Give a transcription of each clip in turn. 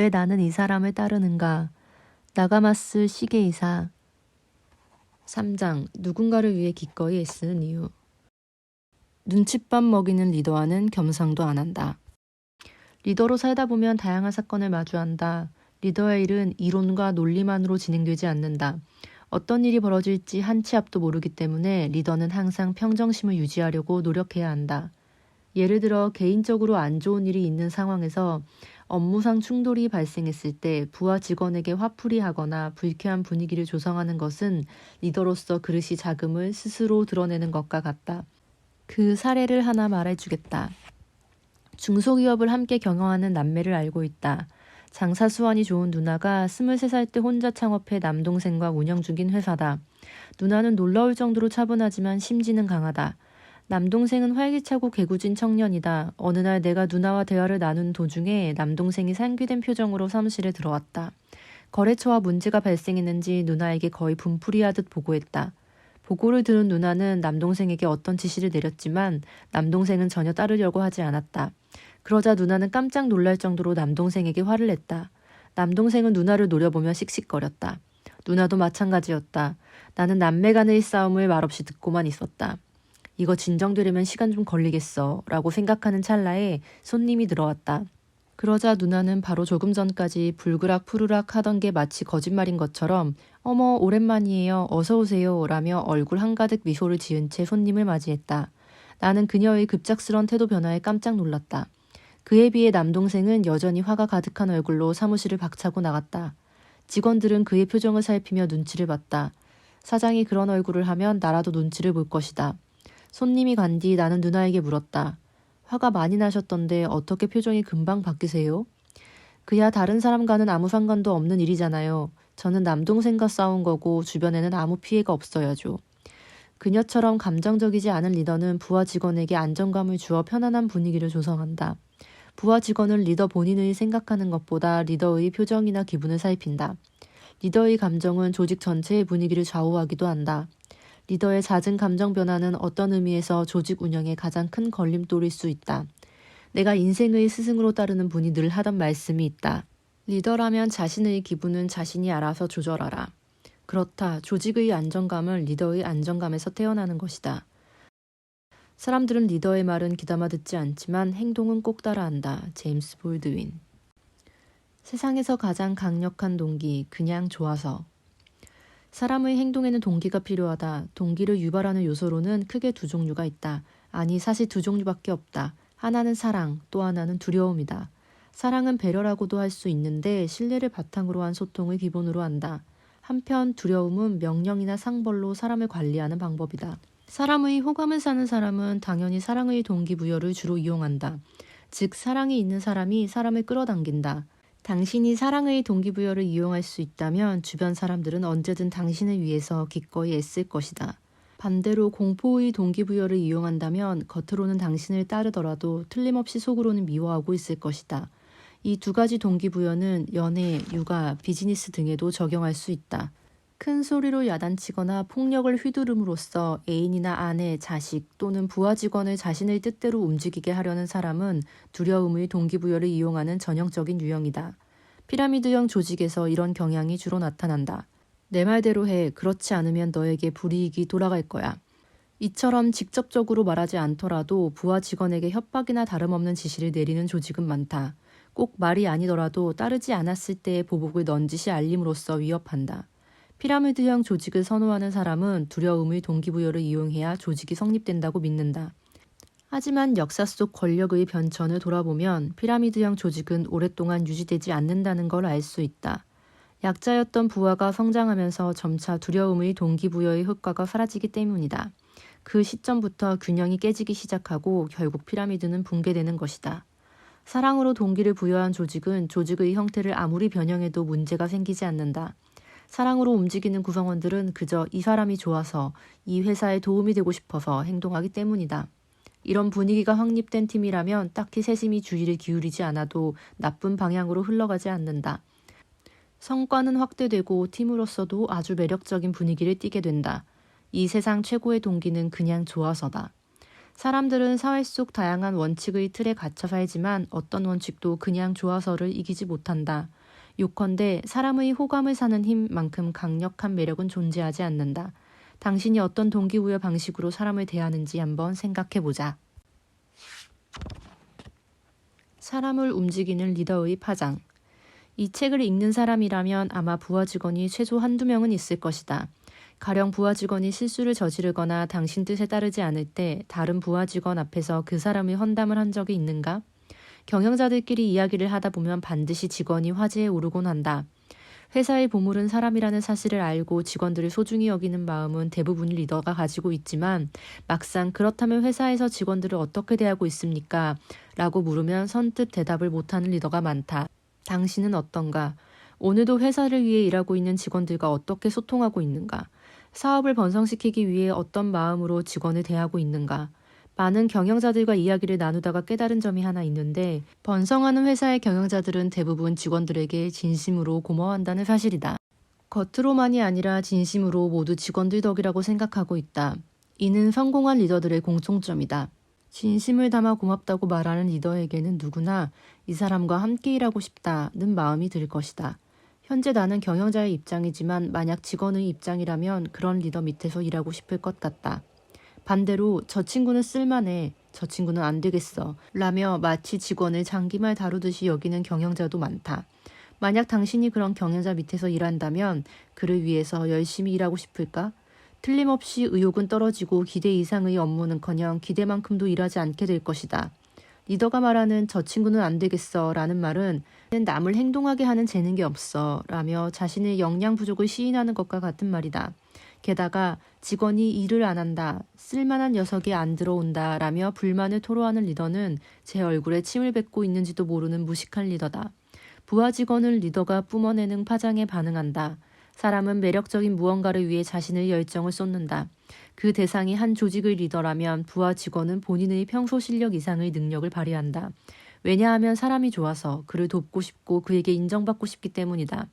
왜 나는 이 사람을 따르는가? 나가마스 시게이사 3장 누군가를 위해 기꺼이 애쓰는 이유 눈칫밥 먹이는 리더와는 겸상도 안 한다. 리더로 살다 보면 다양한 사건을 마주한다. 리더의 일은 이론과 논리만으로 진행되지 않는다. 어떤 일이 벌어질지 한 치 앞도 모르기 때문에 리더는 항상 평정심을 유지하려고 노력해야 한다. 예를 들어 개인적으로 안 좋은 일이 있는 상황에서 업무상 충돌이 발생했을 때 부하 직원에게 화풀이 하거나 불쾌한 분위기를 조성하는 것은 리더로서 그릇이 작음을 스스로 드러내는 것과 같다. 그 사례를 하나 말해주겠다. 중소기업을 함께 경영하는 남매를 알고 있다. 장사 수완이 좋은 누나가 23살 때 혼자 창업해 남동생과 운영 중인 회사다. 누나는 놀라울 정도로 차분하지만 심지는 강하다. 남동생은 활기차고 개구진 청년이다. 어느 날 내가 누나와 대화를 나눈 도중에 남동생이 상기된 표정으로 사무실에 들어왔다. 거래처와 문제가 발생했는지 누나에게 거의 분풀이하듯 보고했다. 보고를 들은 누나는 남동생에게 어떤 지시를 내렸지만 남동생은 전혀 따르려고 하지 않았다. 그러자 누나는 깜짝 놀랄 정도로 남동생에게 화를 냈다. 남동생은 누나를 노려보며 씩씩거렸다. 누나도 마찬가지였다. 나는 남매 간의 싸움을 말없이 듣고만 있었다. 이거 진정되려면 시간 좀 걸리겠어. 라고 생각하는 찰나에 손님이 들어왔다. 그러자 누나는 바로 조금 전까지 불그락 푸르락 하던 게 마치 거짓말인 것처럼 어머 오랜만이에요 어서 오세요 라며 얼굴 한가득 미소를 지은 채 손님을 맞이했다. 나는 그녀의 급작스런 태도 변화에 깜짝 놀랐다. 그에 비해 남동생은 여전히 화가 가득한 얼굴로 사무실을 박차고 나갔다. 직원들은 그의 표정을 살피며 눈치를 봤다. 사장이 그런 얼굴을 하면 나라도 눈치를 볼 것이다. 손님이 간 뒤 나는 누나에게 물었다. 화가 많이 나셨던데 어떻게 표정이 금방 바뀌세요? 그야 다른 사람과는 아무 상관도 없는 일이잖아요. 저는 남동생과 싸운 거고 주변에는 아무 피해가 없어야죠. 그녀처럼 감정적이지 않은 리더는 부하 직원에게 안정감을 주어 편안한 분위기를 조성한다. 부하 직원은 리더 본인의 생각하는 것보다 리더의 표정이나 기분을 살핀다. 리더의 감정은 조직 전체의 분위기를 좌우하기도 한다. 리더의 잦은 감정 변화는 어떤 의미에서 조직 운영에 가장 큰 걸림돌일 수 있다. 내가 인생의 스승으로 따르는 분이 늘 하던 말씀이 있다. 리더라면 자신의 기분은 자신이 알아서 조절하라. 그렇다. 조직의 안정감은 리더의 안정감에서 태어나는 것이다. 사람들은 리더의 말은 귀담아 듣지 않지만 행동은 꼭 따라한다. 제임스 볼드윈. 세상에서 가장 강력한 동기, 그냥 좋아서. 사람의 행동에는 동기가 필요하다. 동기를 유발하는 요소로는 크게 두 종류가 있다. 아니, 사실 두 종류밖에 없다. 하나는 사랑, 또 하나는 두려움이다. 사랑은 배려라고도 할 수 있는데 신뢰를 바탕으로 한 소통을 기본으로 한다. 한편 두려움은 명령이나 상벌로 사람을 관리하는 방법이다. 사람의 호감을 사는 사람은 당연히 사랑의 동기부여를 주로 이용한다. 즉, 사랑이 있는 사람이 사람을 끌어당긴다. 당신이 사랑의 동기부여를 이용할 수 있다면 주변 사람들은 언제든 당신을 위해서 기꺼이 애쓸 것이다. 반대로 공포의 동기부여를 이용한다면 겉으로는 당신을 따르더라도 틀림없이 속으로는 미워하고 있을 것이다. 이 두 가지 동기부여는 연애, 육아, 비즈니스 등에도 적용할 수 있다. 큰 소리로 야단치거나 폭력을 휘두름으로써 애인이나 아내, 자식 또는 부하 직원을 자신의 뜻대로 움직이게 하려는 사람은 두려움의 동기부여를 이용하는 전형적인 유형이다. 피라미드형 조직에서 이런 경향이 주로 나타난다. 내 말대로 해. 그렇지 않으면 너에게 불이익이 돌아갈 거야. 이처럼 직접적으로 말하지 않더라도 부하 직원에게 협박이나 다름없는 지시를 내리는 조직은 많다. 꼭 말이 아니더라도 따르지 않았을 때의 보복을 넌지시 알림으로써 위협한다. 피라미드형 조직을 선호하는 사람은 두려움의 동기부여를 이용해야 조직이 성립된다고 믿는다. 하지만 역사 속 권력의 변천을 돌아보면 피라미드형 조직은 오랫동안 유지되지 않는다는 걸 알 수 있다. 약자였던 부하가 성장하면서 점차 두려움의 동기부여의 효과가 사라지기 때문이다. 그 시점부터 균형이 깨지기 시작하고 결국 피라미드는 붕괴되는 것이다. 사랑으로 동기를 부여한 조직은 조직의 형태를 아무리 변형해도 문제가 생기지 않는다. 사랑으로 움직이는 구성원들은 그저 이 사람이 좋아서 이 회사에 도움이 되고 싶어서 행동하기 때문이다. 이런 분위기가 확립된 팀이라면 딱히 세심히 주의를 기울이지 않아도 나쁜 방향으로 흘러가지 않는다. 성과는 확대되고 팀으로서도 아주 매력적인 분위기를 띠게 된다. 이 세상 최고의 동기는 그냥 좋아서다. 사람들은 사회 속 다양한 원칙의 틀에 갇혀 살지만 어떤 원칙도 그냥 좋아서를 이기지 못한다. 요컨대 사람의 호감을 사는 힘만큼 강력한 매력은 존재하지 않는다. 당신이 어떤 동기부여 방식으로 사람을 대하는지 한번 생각해 보자. 사람을 움직이는 리더의 파장. 이 책을 읽는 사람이라면 아마 부하 직원이 최소 한두 명은 있을 것이다. 가령 부하 직원이 실수를 저지르거나 당신 뜻에 따르지 않을 때 다른 부하 직원 앞에서 그 사람의 헌담을 한 적이 있는가? 경영자들끼리 이야기를 하다 보면 반드시 직원이 화제에 오르곤 한다. 회사의 보물은 사람이라는 사실을 알고 직원들을 소중히 여기는 마음은 대부분 리더가 가지고 있지만 막상 그렇다면 회사에서 직원들을 어떻게 대하고 있습니까? 라고 물으면 선뜻 대답을 못하는 리더가 많다. 당신은 어떤가? 오늘도 회사를 위해 일하고 있는 직원들과 어떻게 소통하고 있는가? 사업을 번성시키기 위해 어떤 마음으로 직원을 대하고 있는가? 많은 경영자들과 이야기를 나누다가 깨달은 점이 하나 있는데 번성하는 회사의 경영자들은 대부분 직원들에게 진심으로 고마워한다는 사실이다. 겉으로만이 아니라 진심으로 모두 직원들 덕이라고 생각하고 있다. 이는 성공한 리더들의 공통점이다. 진심을 담아 고맙다고 말하는 리더에게는 누구나 이 사람과 함께 일하고 싶다는 마음이 들 것이다. 현재 나는 경영자의 입장이지만 만약 직원의 입장이라면 그런 리더 밑에서 일하고 싶을 것 같다. 반대로 저 친구는 쓸만해. 저 친구는 안 되겠어. 라며 마치 직원을 장기말 다루듯이 여기는 경영자도 많다. 만약 당신이 그런 경영자 밑에서 일한다면 그를 위해서 열심히 일하고 싶을까? 틀림없이 의욕은 떨어지고 기대 이상의 업무는커녕 기대만큼도 일하지 않게 될 것이다. 리더가 말하는 저 친구는 안 되겠어 라는 말은 남을 행동하게 하는 재능이 없어 라며 자신의 역량 부족을 시인하는 것과 같은 말이다. 게다가 직원이 일을 안 한다, 쓸만한 녀석이 안 들어온다 라며 불만을 토로하는 리더는 제 얼굴에 침을 뱉고 있는지도 모르는 무식한 리더다. 부하 직원을 리더가 뿜어내는 파장에 반응한다. 사람은 매력적인 무언가를 위해 자신의 열정을 쏟는다. 그 대상이 한 조직의 리더라면 부하 직원은 본인의 평소 실력 이상의 능력을 발휘한다. 왜냐하면 사람이 좋아서 그를 돕고 싶고 그에게 인정받고 싶기 때문이다.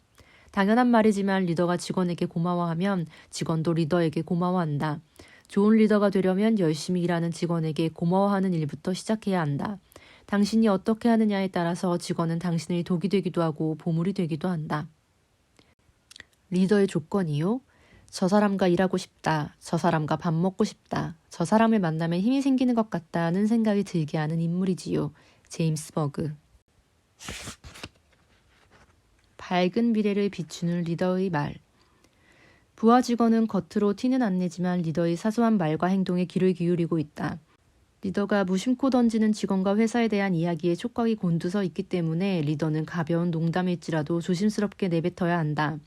당연한 말이지만 리더가 직원에게 고마워하면 직원도 리더에게 고마워한다. 좋은 리더가 되려면 열심히 일하는 직원에게 고마워하는 일부터 시작해야 한다. 당신이 어떻게 하느냐에 따라서 직원은 당신의 독이 되기도 하고 보물이 되기도 한다. 리더의 조건이요? 저 사람과 일하고 싶다. 저 사람과 밥 먹고 싶다. 저 사람을 만나면 힘이 생기는 것 같다는 생각이 들게 하는 인물이지요. 제임스 버그. 밝은 미래를 비추는 리더의 말. 부하 직원은 겉으로 티는 안 내지만 리더의 사소한 말과 행동에 귀를 기울이고 있다. 리더가 무심코 던지는 직원과 회사에 대한 이야기에 촉각이 곤두서 있기 때문에 리더는 가벼운 농담일지라도 조심스럽게 내뱉어야 한다.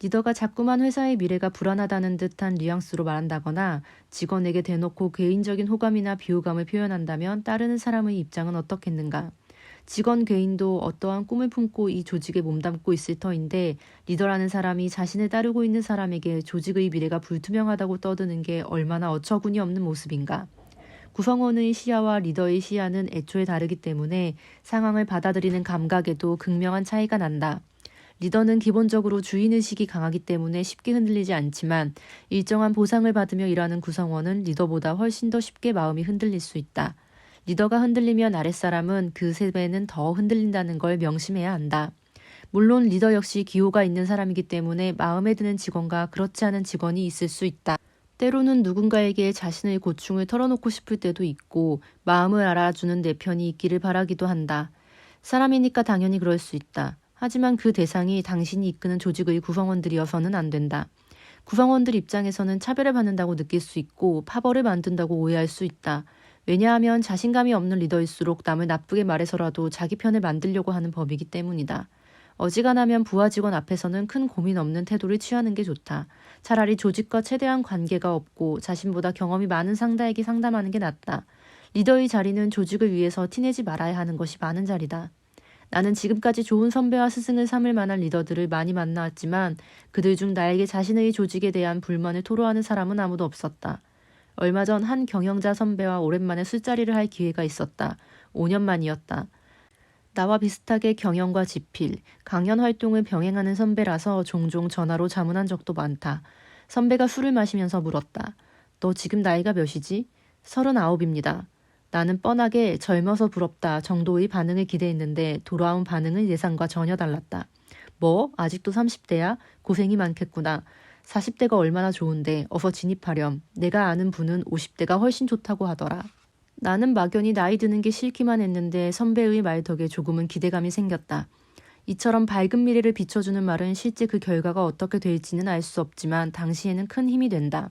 리더가 자꾸만 회사의 미래가 불안하다는 듯한 뉘앙스로 말한다거나 직원에게 대놓고 개인적인 호감이나 비호감을 표현한다면 따르는 사람의 입장은 어떻겠는가? 직원 개인도 어떠한 꿈을 품고 이 조직에 몸담고 있을 터인데 리더라는 사람이 자신을 따르고 있는 사람에게 조직의 미래가 불투명하다고 떠드는 게 얼마나 어처구니 없는 모습인가. 구성원의 시야와 리더의 시야는 애초에 다르기 때문에 상황을 받아들이는 감각에도 극명한 차이가 난다. 리더는 기본적으로 주인의식이 강하기 때문에 쉽게 흔들리지 않지만 일정한 보상을 받으며 일하는 구성원은 리더보다 훨씬 더 쉽게 마음이 흔들릴 수 있다. 리더가 흔들리면 아랫사람은 그 세 배는 더 흔들린다는 걸 명심해야 한다. 물론 리더 역시 기호가 있는 사람이기 때문에 마음에 드는 직원과 그렇지 않은 직원이 있을 수 있다. 때로는 누군가에게 자신의 고충을 털어놓고 싶을 때도 있고 마음을 알아주는 내 편이 있기를 바라기도 한다. 사람이니까 당연히 그럴 수 있다. 하지만 그 대상이 당신이 이끄는 조직의 구성원들이어서는 안 된다. 구성원들 입장에서는 차별을 받는다고 느낄 수 있고 파벌을 만든다고 오해할 수 있다. 왜냐하면 자신감이 없는 리더일수록 남을 나쁘게 말해서라도 자기 편을 만들려고 하는 법이기 때문이다. 어지간하면 부하 직원 앞에서는 큰 고민 없는 태도를 취하는 게 좋다. 차라리 조직과 최대한 관계가 없고 자신보다 경험이 많은 상다에게 상담하는 게 낫다. 리더의 자리는 조직을 위해서 티내지 말아야 하는 것이 많은 자리다. 나는 지금까지 좋은 선배와 스승을 삼을 만한 리더들을 많이 만나왔지만 그들 중 나에게 자신의 조직에 대한 불만을 토로하는 사람은 아무도 없었다. 얼마 전 한 경영자 선배와 오랜만에 술자리를 할 기회가 있었다. 5년 만이었다. 나와 비슷하게 경영과 지필, 강연 활동을 병행하는 선배라서 종종 전화로 자문한 적도 많다. 선배가 술을 마시면서 물었다. 너 지금 나이가 몇이지? 서른아홉입니다. 나는 뻔하게 젊어서 부럽다 정도의 반응을 기대했는데 돌아온 반응은 예상과 전혀 달랐다. 뭐? 아직도 30대야? 고생이 많겠구나. 40대가 얼마나 좋은데 어서 진입하렴. 내가 아는 분은 50대가 훨씬 좋다고 하더라. 나는 막연히 나이 드는 게 싫기만 했는데 선배의 말 덕에 조금은 기대감이 생겼다. 이처럼 밝은 미래를 비춰주는 말은 실제 그 결과가 어떻게 될지는 알 수 없지만 당시에는 큰 힘이 된다.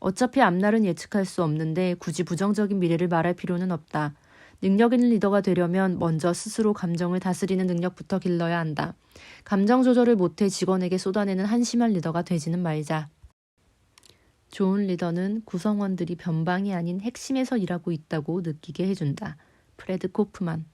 어차피 앞날은 예측할 수 없는데 굳이 부정적인 미래를 말할 필요는 없다. 능력 있는 리더가 되려면 먼저 스스로 감정을 다스리는 능력부터 길러야 한다. 감정 조절을 못해 직원에게 쏟아내는 한심한 리더가 되지는 말자. 좋은 리더는 구성원들이 변방이 아닌 핵심에서 일하고 있다고 느끼게 해준다. 프레드 코프만